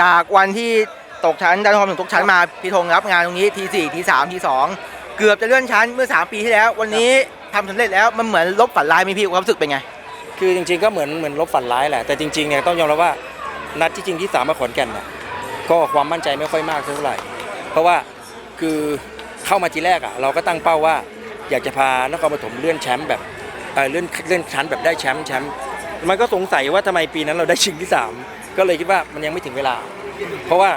จากวันที่ตกชั้นดันความถึงตกชั้นมาพี่ธงรับงานตรงนี้ทีสี่ทีสามทีสองเกือบจะเลื่อนชั้นเมื่อ 3 ปีที่แล้ว วันนี้ทำสำเร็จแล้วมันเหมือนลบฝันร้ายไหมพี่ความรู้สึกเป็นไง คือจริงๆก็เหมือนเหมือนลบฝันร้ายแหละแต่จริงๆเนี่ยต้องยอมรับว่านัดที่จริงที่สามมาขอนแก่นเนี่ยก็ความมั่นใจไม่ค่อยมากเท่าไหร่ เพราะว่าคือเข้ามาทีแรกอะเราก็ตั้งเป้าว่า อยากจะพานครปฐมเลื่อนแชมป์แบบเอ่อเลื่อนเลื่อนชั้นแบบได้แชมป์แชมป์มันก็สงสัยว่าทำไมปีนั้นเราได้ชิงที่สาม ก็เลยคิดว่ามันยังไม่ถึงเวลา เพราะว่า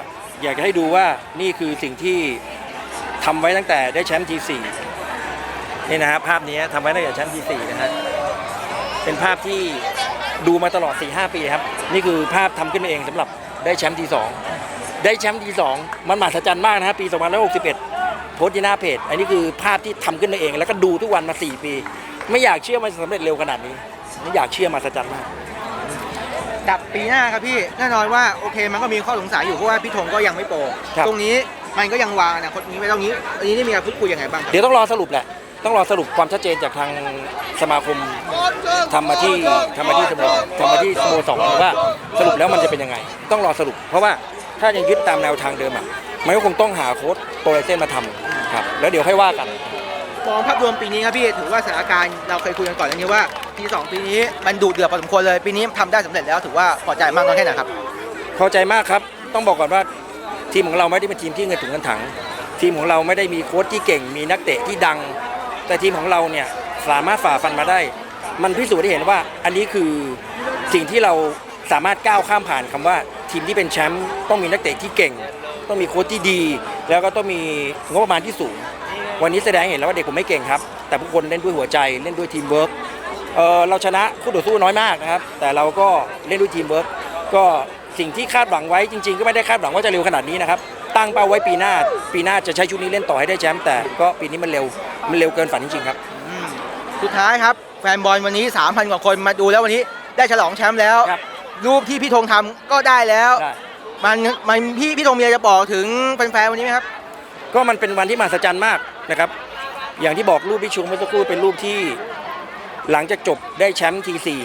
อยากจะให้ดูว่านี่คือสิ่งที่ทำไว้ตั้งแต่ได้แชมป์ทีสี่นี่นะฮะภาพนี้ทำไว้ตั้งแต่แชมป์ทีสี่นะฮะเป็นภาพที่ดูมาตลอด 4-5 ปีครับ นี่คือภาพทำขึ้นมาเองสำหรับได้แชมป์ทีสองได้แชมป์ทีสองมันมหัศจรรย์มากนะฮะปี2561โพสต์ที่หน้าเพจ อันนี้คือภาพที่ทำขึ้นมาเอง แล้วก็ดูทุกวันมา 4 ปี ไม่อยากเชื่อมันสำเร็จเร็วขนาดนี้ ไม่อยากเชื่อมหัศจรรย์มาก กับปีหน้าครับพี่แน่นอนว่าโอเคมันก็มีข้อสงสัยอยู่เพราะว่าพี่ธงก็ยังไม่โปรครับ ตรงนี้มันก็ยังวางอนาคตนี้ไว้ตรงนี้อันนี้ได้มีการพูดคุยยังไงบ้างครับเดี๋ยวต้องรอสรุปแหละ ต้องรอสรุปความชัดเจนจากทางสมาคมทำมาที่ทำมาที่สโมทำมาที่สโมสรว่าสรุปแล้วมันจะเป็นยังไง ต้องรอสรุป เพราะว่าถ้ายังยึดตามแนวทางเดิมอะมันก็คงต้องหาโค้ชโปรไลเซนมาทำครับแล้วเดี๋ยวค่อยว่ากัน มองภาพรวมปีนี้ครับพี่ถือว่าสถานการณ์เราเคยคุยกันก่อนอันนี้ว่า ปีสองปีนี้มันดูเดือดพอสมควรเลยปีนี้ทำได้สำเร็จแล้วถือว่าพอใจมากน้อยแค่ไหนครับ พอใจมากครับ ต้องบอกก่อนว่าทีมของเราไม่ได้เป็นทีมที่เงินถุงเงินถัง ทีมของเราไม่ได้มีโค้ชที่เก่ง มีนักเตะที่ดัง แต่ทีมของเราเนี่ยสามารถฝ่าฟันมาได้ มันพิสูจน์ได้เห็นว่า อันนี้คือสิ่งที่เราสามารถก้าวข้ามผ่านคำว่าทีมที่เป็นแชมป์ต้องมีนักเตะที่เก่ง ต้องมีโค้ชที่ดี แล้วก็ต้องมีงบประมาณที่สูง วันนี้แสดงให้เห็นแล้วว่าเด็กผมไม่เก่งครับ แต่ทุกคนเล่นด้วยหัวใจเล่นด้วยทีมเวิร์ก เอ่อเราชนะคู่ต่อสู้น้อยมากนะครับ แต่เราก็เล่นด้วยทีมเวิร์กก็สิ่งที่คาดหวังไว้จริง ๆ ก็ไม่ได้คาดหวังว่าจะเร็วขนาดนี้นะครับ ตั้งเป้าไว้ปีหน้า ปีหน้าจะใช้ชุดนี้เล่นต่อให้ได้แชมป์แต่ก็ปีนี้มันเร็วมันเร็วเกินฝันจริงๆครับ สุดท้ายครับ แฟนบอลวันนี้ 3,000 กว่าคนมาดูแล้ววันนี้ได้ฉลองแชมป์แล้ว ครับ รูปที่พี่ธงทำก็ได้แล้ว ได้ มันมันพี่พี่ธงมีอะไรจะบอกถึงแฟนๆวันนี้ไหมครับ ก็มันเป็นวันที่มหัศจรรย์มากนะครับ อย่างที่บอกรูปที่ชูเมื่อสักครู่เป็นรูปที่ หลังจากจบได้แชมป์ทีสี่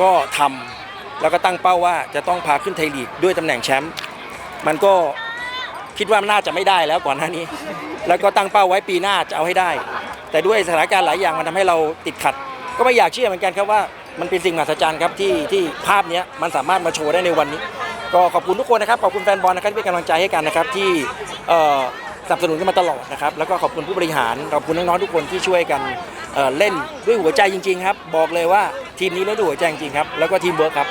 ก็ทำแล้วก็ตั้งเป้าว่าจะต้องพาขึ้นไทยลีกด้วยตำแหน่งแชมป์มันก็คิดว่าน่าจะไม่ได้แล้วก่อนหน้านี้ แล้วก็ตั้งเป้าไว้ปีหน้าจะเอาให้ได้ แต่ด้วยสถานการณ์หลายอย่างมันทำให้เราติดขัด ก็ไม่อยากเชื่อเหมือนกันครับว่ามันเป็นสิ่งมหัศจรรย์ครับที่ที่ภาพนี้มันสามารถมาโชว์ได้ในวันนี้ ก็ขอบคุณทุกคนนะครับขอบคุณแฟนบอลนะครับที่เป็นกำลังใจให้กันนะครับที่สนับสนุนกันมาตลอดนะครับแล้วก็ขอบคุณผู้บริหารขอบคุณน้องๆทุกคนที่ช่วยกัน เล่นด้วยหัวใจจริง ๆ ครับ บอกเลยว่าทีมนี้เล่นด้วยหัวใจจริงๆครับแล้วก็ทีมเวิร์คครับ